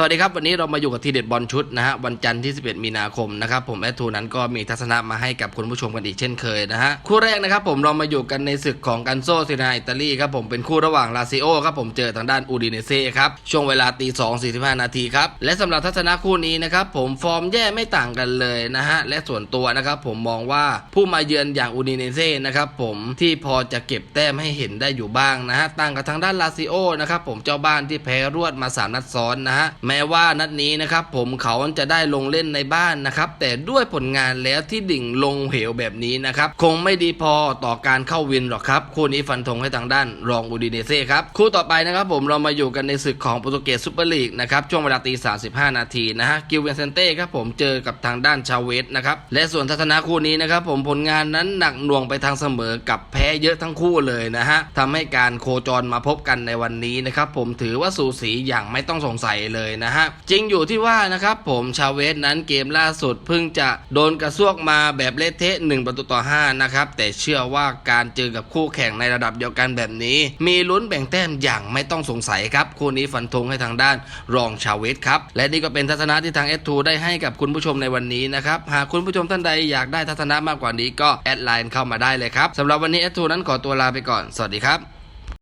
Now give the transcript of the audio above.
สวัสดีครับ วันนี้เรามาอยู่กับทีเด็ดบอลชุดนะฮะวันจันทร์ที่ 11 มีนาคมนะครับผมแอดทูนั้นก็มีทัศนะมาให้กับคุณผู้ชมกันอีกเช่นเคยนะฮะคู่แรกนะครับผมเรามาอยู่กันในศึกของกันโซซินาอิตาลีครับผมเป็นคู่ระหว่างลาซิโอครับผมเจอทางด้านอูดิเนเซ่ครับช่วงเวลาตีสองสี่สิบห้านาทีครับและสำหรับทัศนะคู่นี้นะครับผมฟอร์มแย่ไม่ต่างกันเลยนะฮะและส่วนตัวนะครับผมมองว่าผู้มาเยือนอย่างอูดิเนเซ่นะครับผมที่พอจะเก็บแต้มให้เห็นได้อยู่บ้างนะฮะต่างกับทางด้านลาซิโอนะครับผมเจ้าบ้านที่แพ้รวดมาสามนัดซ้อนนะฮะแม้ว่านัดนี้นะครับผมเขาจะได้ลงเล่นในบ้านนะครับแต่ด้วยผลงานแล้วที่ดิ่งลงเหวแบบนี้นะครับคงไม่ดีพอต่อการเข้าวินหรอกครับคู่นี้ฟันธงให้ทางด้านรองอูดิเนเซ่ครับคู่ต่อไปนะครับผมเรามาอยู่กันในศึกของโปรตุเกสซูเปอร์ลีกนะครับช่วงเวลาตี 35 นาทีนะฮะกิลเวนเซนเต้ครับผมเจอกับทางด้านชาเวสนะครับและส่วนทัศนะคู่นี้นะครับผมผลงานนั้นหนักหน่วงไปทางเสมอกับแพ้เยอะทั้งคู่เลยนะฮะทำให้การโคจรมาพบกันในวันนี้นะครับผมถือว่าสูสีอย่างไม่ต้องสงสัยเลยนะฮะ จริงอยู่ที่ว่านะครับผมชาเวสนั้นเกมล่าสุดเพิ่งจะโดนกระซวกมาแบบเละเทะ1ประตูต่อ5นะครับแต่เชื่อว่าการเจอกับคู่แข่งในระดับเดียวกันแบบนี้ มีลุ้นแบ่งแต้มอย่างไม่ต้องสงสัยครับคู่นี้ฟันธงให้ทางด้านรองชาเวสครับและนี่ก็เป็นทัศนะที่ทาง S2 ได้ให้กับคุณผู้ชมในวันนี้นะครับหากคุณผู้ชมท่านใดอยากได้ทัศนะมากกว่านี้ก็แอดไลน์เข้ามาได้เลยครับสำหรับวันนี้ S2 นั้นขอตัวลาไปก่อน สวัสดีครับ